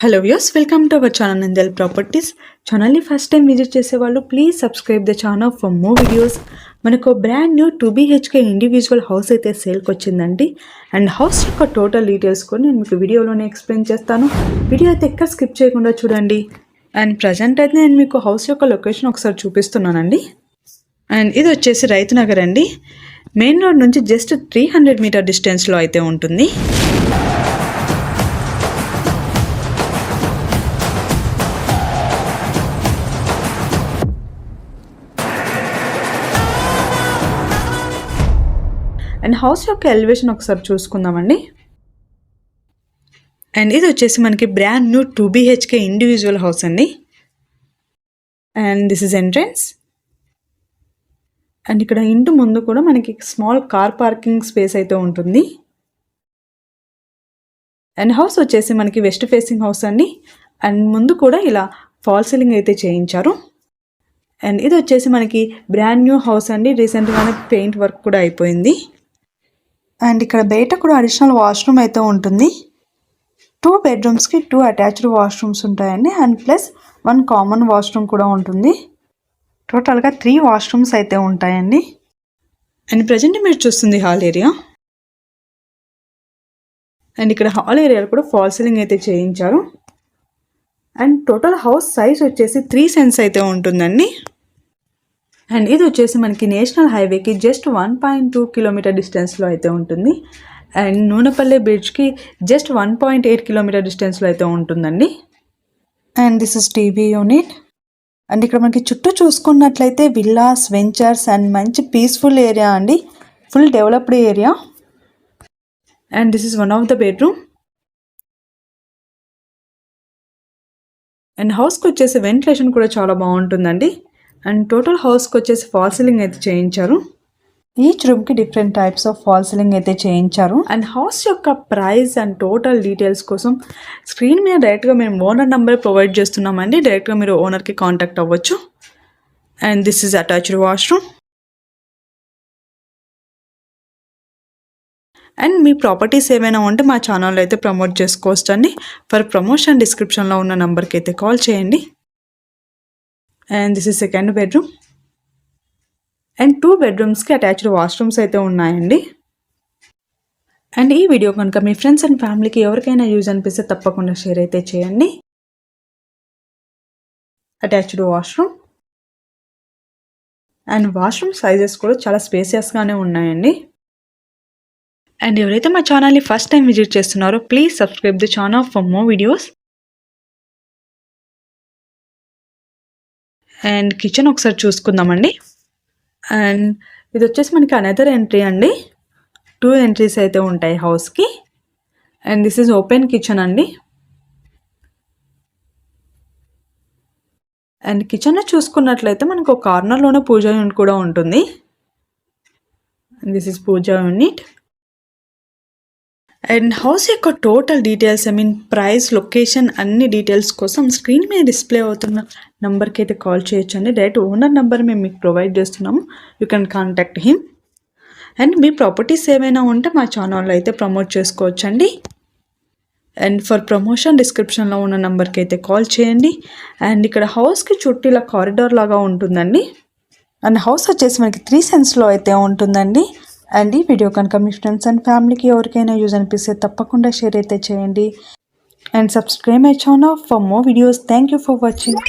Hello views welcome to our channel Nandal properties ఛానల్ని first time visit చేసే వాళ్ళు please subscribe the channel for more videos మనకు brand new two BHK individual house అయితే సేల్కి వచ్చిందండి. And house యొక్క total details కూడా నేను మీకు వీడియోలోనే ఎక్స్ప్లెయిన్ చేస్తాను. వీడియో అయితే ఎక్కడ స్కిప్ చేయకుండా చూడండి. అండ్ ప్రజెంట్ అయితే నేను మీకు హౌస్ యొక్క లొకేషన్ ఒకసారి చూపిస్తున్నానండి. అండ్ ఇది వచ్చేసి రైతు నగర్ అండి. మెయిన్ రోడ్ నుంచి జస్ట్ త్రీ హండ్రెడ్ మీటర్ డిస్టెన్స్లో అయితే ఉంటుంది. అండ్ హౌస్ యొక్క ఎలివేషన్ ఒకసారి చూసుకుందామండి. అండ్ ఇది వచ్చేసి మనకి brand new two BHK individual house అండి. And this is entrance and ఇక్కడ ఇంటి ముందు కూడా మనకి స్మాల్ కార్ పార్కింగ్ స్పేస్ అయితే ఉంటుంది. అండ్ హౌస్ వచ్చేసి మనకి వెస్ట్ ఫేసింగ్ హౌస్ అండి. అండ్ ముందు కూడా ఇలా ఫాల్ సీలింగ్ అయితే చేయించారు. అండ్ ఇది వచ్చేసి మనకి బ్రాండ్ న్యూ హౌస్ అండి. రీసెంట్గానే పెయింట్ వర్క్ కూడా అయిపోయింది. అండ్ ఇక్కడ బయట కూడా అడిషనల్ వాష్రూమ్ అయితే ఉంటుంది. టూ బెడ్రూమ్స్కి టూ అటాచ్డ్ వాష్రూమ్స్ ఉంటాయండి. And plus one common washroom కూడా ఉంటుంది. టోటల్గా త్రీ వాష్రూమ్స్ అయితే ఉంటాయండి. అండ్ ప్రజెంట్ మీరు చూస్తుంది హాల్ ఏరియా అండ్ ఇక్కడ హాల్ ఏరియాలో కూడా ఫాల్ సీలింగ్ అయితే చేయించారు. అండ్ టోటల్ హౌస్ సైజ్ వచ్చేసి త్రీ సెన్స్ అయితే ఉంటుందండి. అండ్ ఇది వచ్చేసి మనకి నేషనల్ హైవేకి just one point two kilometer డిస్టెన్స్లో అయితే ఉంటుంది. And Nunepalli బ్రిడ్జ్కి just one point eight kilometer డిస్టెన్స్లో అయితే ఉంటుందండి. And this is TV unit. And ఇక్కడ మనకి చుట్టూ చూసుకున్నట్లయితే విల్లాస్ వెంచర్స్ అండ్ మంచి పీస్ఫుల్ ఏరియా అండి. Full developed area. And this is one of the bedroom. And హౌస్కి వచ్చేసి వెంటిలేషన్ కూడా చాలా బాగుంటుందండి. అండ్ టోటల్ హౌస్కి వచ్చేసి ఫాల్ సీలింగ్ అయితే చేయించారు. ఈచ్ రూమ్కి different types of fall ceiling అయితే చేయించారు. అండ్ హౌస్ యొక్క ప్రైస్ అండ్ టోటల్ డీటెయిల్స్ కోసం స్క్రీన్ మీద డైరెక్ట్గా మేము ఓనర్ నెంబర్ ప్రొవైడ్ చేస్తున్నామండి. డైరెక్ట్గా మీరు ఓనర్కి కాంటాక్ట్ అవ్వచ్చు. And this is attached washroom and me properties ఏమైనా ఉంటే మా ఛానల్లో అయితే ప్రమోట్ చేసుకోవచ్చు అండి ఫర్ ప్రమోషన్ డిస్క్రిప్షన్లో ఉన్న నెంబర్కి అయితే కాల్ చేయండి. And this is second bedroom and two బెడ్రూమ్స్కి attached washrooms అయితే ఉన్నాయండి. అండ్ ఈ వీడియో కనుక మీ ఫ్రెండ్స్ అండ్ ఫ్యామిలీకి ఎవరికైనా యూజ్ అనిపిస్తే తప్పకుండా షేర్ అయితే చేయండి. Attached washroom and washroom sizes కూడా చాలా స్పేసియస్గానే ఉన్నాయండి. అండ్ ఎవరైతే మా ఛానల్ని ఫస్ట్ టైం విజిట్ చేస్తున్నారో please subscribe the channel for more videos and kitchen ఒకసారి చూసుకుందామండి. అండ్ ఇది వచ్చేసి మనకి అనదర్ ఎంట్రీ అండి. టూ ఎంట్రీస్ అయితే ఉంటాయి హౌస్కి. And this is open kitchen అండి. అండ్ కిచెన్లో చూసుకున్నట్లయితే మనకు ఒక కార్నర్లోనే పూజ యూనిట్ కూడా ఉంటుంది. This is puja unit and house యొక్క total details I mean price location అన్ని డీటెయిల్స్ కోసం స్క్రీన్ మీద డిస్ప్లే అవుతున్న నెంబర్కి అయితే కాల్ చేయొచ్చు అండి డైరెక్ట్ ఓనర్ నెంబర్ మేము మీకు ప్రొవైడ్ చేస్తున్నాము. You can contact him and me properties ఏమైనా ఉంటే మా ఛానల్లో అయితే ప్రమోట్ చేసుకోవచ్చండి. అండ్ ఫర్ ప్రమోషన్ డిస్క్రిప్షన్లో ఉన్న నెంబర్కి అయితే కాల్ చేయండి. అండ్ ఇక్కడ హౌస్కి చుట్టూ ఇలా కారిడార్ లాగా ఉంటుందండి. అండ్ హౌస్ వచ్చేసి మనకి త్రీ సెన్స్లో అయితే ఉంటుందండి. అండ్ ఈ వీడియో కనుక మీ ఫ్రెండ్స్ అండ్ ఫ్యామిలీకి ఎవరికైనా యూజ్ అనిపిస్తే తప్పకుండా షేర్ అయితే చేయండి. And subscribe my channel for more videos. Thank you for watching.